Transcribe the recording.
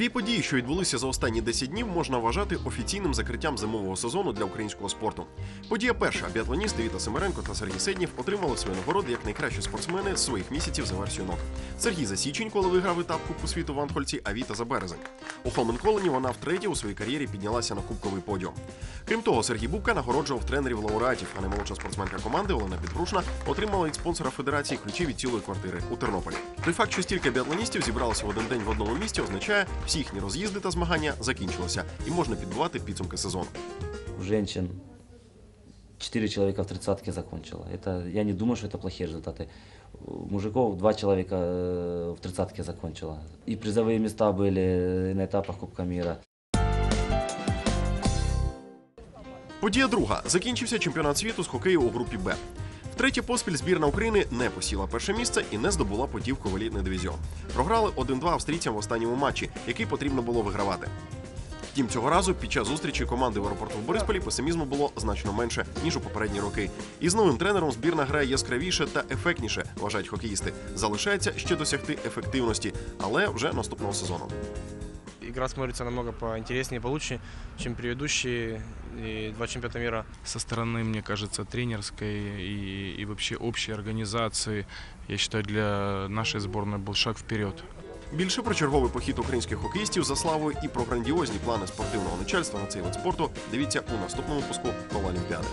Дві події, що відбулися за останні 10 днів, можна вважати офіційним закриттям зимового сезону для українського спорту. Подія перша біатлоністи Віта Семеренко та Сергій Седнєв отримали свої нагороди як найкращі спортсмени своїх місяців за версією НОК. Сергій за січень, коли виграв етап Кубку світу в Анхольці, а Віта за березень. У Холменколені вона втретє у своїй кар'єрі піднялася на кубковий подіум. Крім того, Сергій Бубка нагороджував тренерів лауреатів, а наймолодша спортсменка команди Олена Підгрушна отримала від спонсора федерації ключі від цілої квартири у Тернополі. Той факт, що стільки біатлоністів зібралося в один день в одному місці, означає, всі їхні роз'їзди та змагання закінчилися, і можна підбивати підсумки сезону. У женщин 4 человека в тридцатке закончило. Это, я не думаю, что это плохие результаты. У мужиков 2 человека э, в тридцатке закончило. И призовые места были на этапах Кубка мира. Подія друга закінчився чемпіонат світу з хокею у групі Б. Втретє поспіль збірна України не посіла перше місце і не здобула путівку в елітний дивізіон. Програли 1-2 австрійцям в останньому матчі, який потрібно було вигравати. Втім, цього разу під час зустрічі команди в аеропорту в Борисполі песимізму було значно менше ніж у попередні роки. І з новим тренером збірна грає яскравіше та ефектніше, вважають хокеїсти. Залишається ще досягти ефективності, але вже наступного сезону Игра смотрится намного поинтереснее, получше, чем предыдущие и два чемпионата мира. со стороны, мне кажется, тренерской и, и вообще общей организации, я считаю, для нашей сборной был шаг вперед. Більше про черговий похід українських хокеїстів за славою і про грандіозні плани спортивного начальства на цей вид спорту дивіться у наступному випуску коло Олімпіади.